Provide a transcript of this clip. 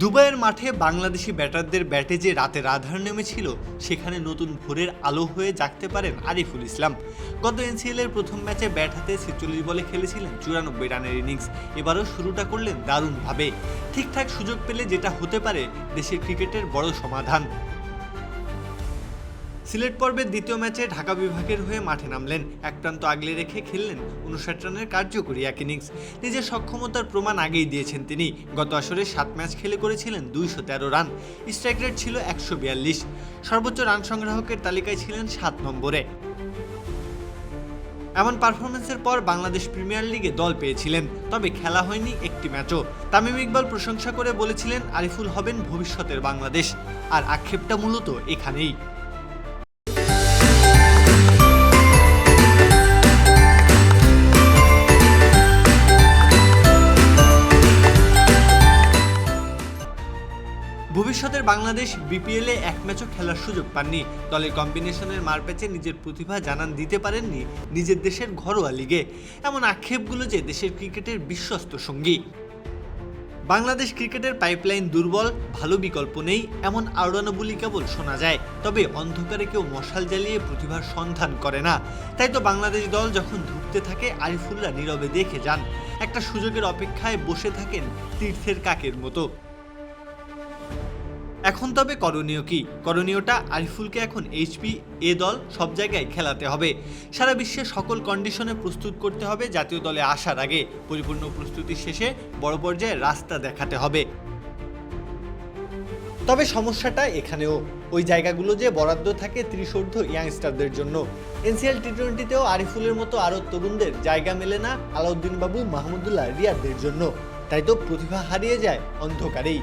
দুবাইয়ের মাঠে বাংলাদেশি ব্যাটারদের ব্যাটে যে রাতে রাধার নেমেছিল, সেখানে নতুন ভোরের আলো হয়ে জাগতে পারেন আরিফুল ইসলাম। গত এনসিএল এর প্রথম ম্যাচে ব্যাট হাতে ছেচল্লিশ বলে খেলেছিলেন চুরানব্বই রানের ইনিংস। এবারও শুরুটা করলেন দারুণভাবে। ঠিকঠাক সুযোগ পেলে যেটা হতে পারে, দেশের ক্রিকেটের বড় সমাধান। সিলেট পর্বের দ্বিতীয় ম্যাচে ঢাকা বিভাগের হয়ে মাঠে নামলেন। এক প্রান্ত আগলে রেখে খেললেন উনষাট রানের কার্যকরী এক ইনিংস। নিজের সক্ষমতার প্রমাণ আগেই দিয়েছেন তিনি। গত আসরে সাত ম্যাচ খেলে করেছিলেন দুইশো তেরো রান। স্ট্রাইক রেট ছিল একশো বিয়াল্লিশ। সর্বোচ্চ রান সংগ্রাহকের তালিকায় ছিলেন সাত নম্বরে। এমন পারফরমেন্সের পর বাংলাদেশ প্রিমিয়ার লিগে দল পেয়েছিলেন, তবে খেলা হয়নি একটি ম্যাচও। তামিম ইকবাল প্রশংসা করে বলেছিলেন, আরিফুল হবেন ভবিষ্যতের বাংলাদেশ। আর আক্ষেপটা মূলত এখানেই। ভবিষ্যতের বাংলাদেশ বিপিএলে এক ম্যাচও খেলার সুযোগ পাননি। দলের কম্বিনেশনের মারপ্যাচে নিজের প্রতিভা জানান দিতে পারেননি নিজের দেশের ঘরোয়া লিগে। এমন আক্ষেপগুলো যে দেশের ক্রিকেটের বিশ্বস্ত সঙ্গী। বাংলাদেশ ক্রিকেটের পাইপলাইন দুর্বল, ভালো বিকল্প নেই, এমন আওড়ানো বলি কেবল শোনা যায়। তবে অন্ধকারে কেউ মশাল জ্বালিয়ে প্রতিভার সন্ধান করে না। তাই তো বাংলাদেশ দল যখন ধুঁকতে থাকে, আরিফুল্লাহ নীরবে দেখে যান। একটা সুযোগের অপেক্ষায় বসে থাকেন তীর্থের কাকের মতো। এখন তবে করণীয় কি? করণীয়টা আরিফুলকে এখন এইচপি এ দল সব জায়গায় খেলাতে হবে। সারা বিশ্বে সকল কন্ডিশনে প্রস্তুত করতে হবে জাতীয় দলে আসার আগে। পরিপূর্ণ প্রস্তুতি শেষে বড় পর্যায়ে রাস্তা দেখাতে হবে। তবে সমস্যাটা এখানেও, ওই জায়গাগুলো যে বরাদ্দ থাকে ত্রিশোর্ধ ইয়াংস্টারদের জন্য। এনসিএল টি টোয়েন্টিতেও আরিফুলের মতো আরও তরুণদের জায়গা মেলে না আলাউদ্দিন বাবু, মাহমুদুল্লাহ, রিয়াদদের জন্য। তাই তো প্রতিভা হারিয়ে যায় অন্ধকারেই।